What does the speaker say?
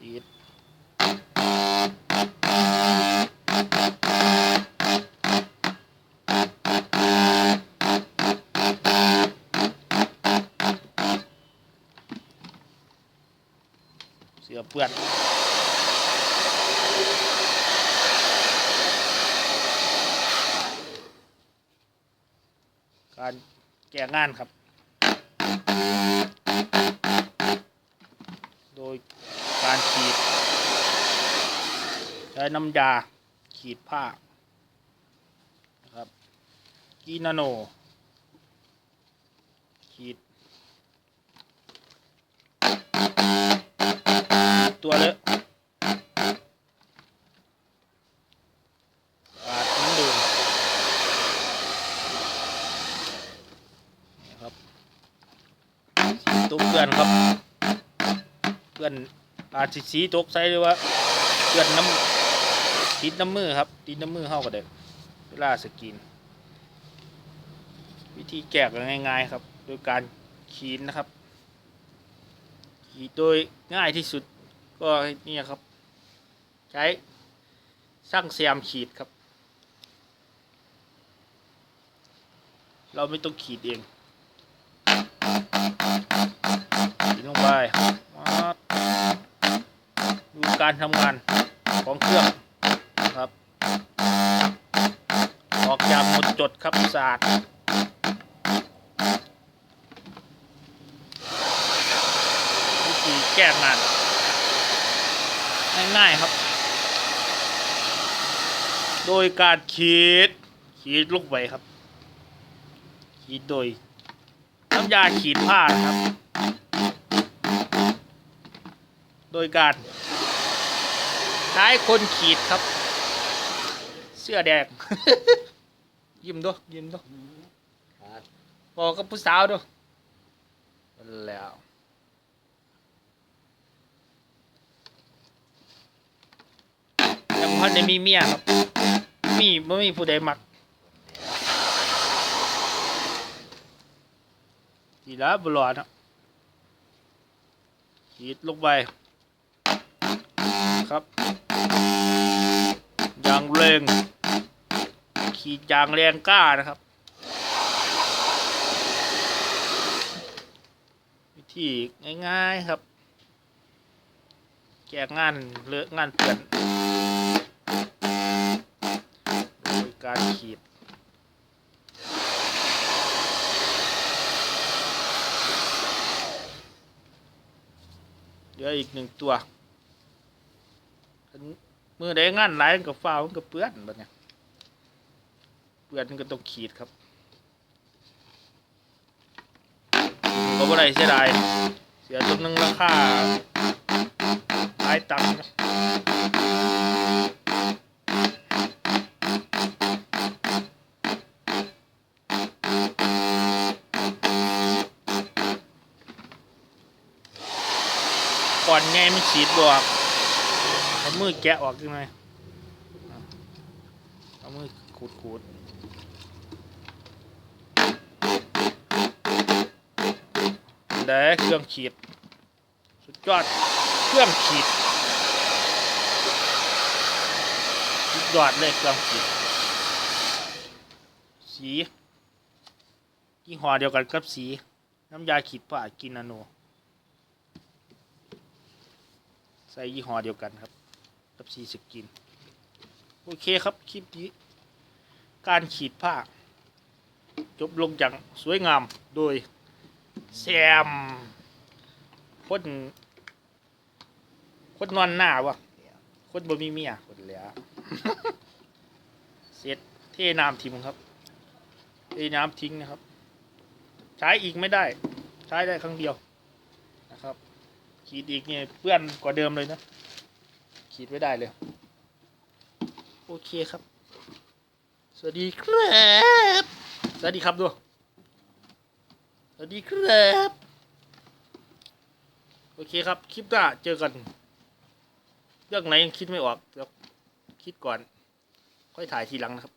ฉีดเสือเปื้อนการแก้งานครับ โดยการขีด ใช้น้ำยาขีดผ้านะครับกีนาโน ขีด ตัวเลอะปาดน้ำดื่มนะครับสีตกเพื่อนครับ เพื่อนอาจสิสีตกใส่หรือว่าเพื่อนน้ำ ติดน้ำมือครับ ติดน้ำมือเข้าก็ได้เวลาสกิน วิธีแกะก็ง่ายๆครับ โดยการขีดนะครับ ขีดโดยง่ายที่สุดก็นี่ครับ ใช้ช่างแซมขีดครับ เราไม่ต้องขีดเองขีดลงไปดูการทำงานของเครื่อง ครับ ออกจากหมดจดครับสะอาดวิธีแก้งานง่ายๆครับ โดยการขีด ขีดลูกไว้ครับ ขีดโดยน้ำยาขีดผ้านะครับ โดยการใช้คนขีดครับ สื้อแดง ยิ้มด้วยยิ้มด้วยครับบอกกับผู้สาวด้วยแล้วยังพันได้มีเมียครับ มีไม่มีผู้ใดมักทีละบลอดนะขีดลงไปครับยางแรง ขีดยางแรงกล้านะครับ วิธีง่ายๆครับ แก้งานเลอะงานเปื่อนโดยการขีดเหลืออีกหนึ่งตัว มือใดงานหลายมันก็ฟ้าวมันก็เปื้อนแบบเนี้ย เปื้อนมันก็ต้องขีดครับก็บ่ได้เสียดายเสียตัวหนึงราคาหลายตังค์ครับก่อนไงมันขีดบอกเอามือแกะออกยังไงเอามือขูดขูด ได้เครื่องขีด สุดยอด เครื่องขีด สุดยอดเลยเครื่องขีด สียี่ห้อเดียวกันกับสี น้ำยาขีดผ้ากินนาโน ใส่ยี่ห้อเดียวกันครับ กับสีสกิน โอเคครับ คลิปนี้ การขีดผ้า จบลงอย่างสวยงามโดย แซมคนคนนอนหน้าวะคนบ่มีเมียคนเหลือเสร็จเทน้ำทิ้งครับเทน้ำทิ้งนะครับ ใช้อีกไม่ได้ ใช้ได้ครั้งเดียวนะครับ ขีดอีกเนี่ยเปื้อนกว่าเดิมเลยนะ ขีดไม่ได้เลย โอเคครับ สวัสดีครับ สวัสดีครับด้วย วัสดีครับ โอเคครับ คลิปหน้าเจอกัน เรื่องไหนยังคิดไม่ออกเดี๋ยวคิดก่อน ค่อยถ่ายทีหลังนะครับ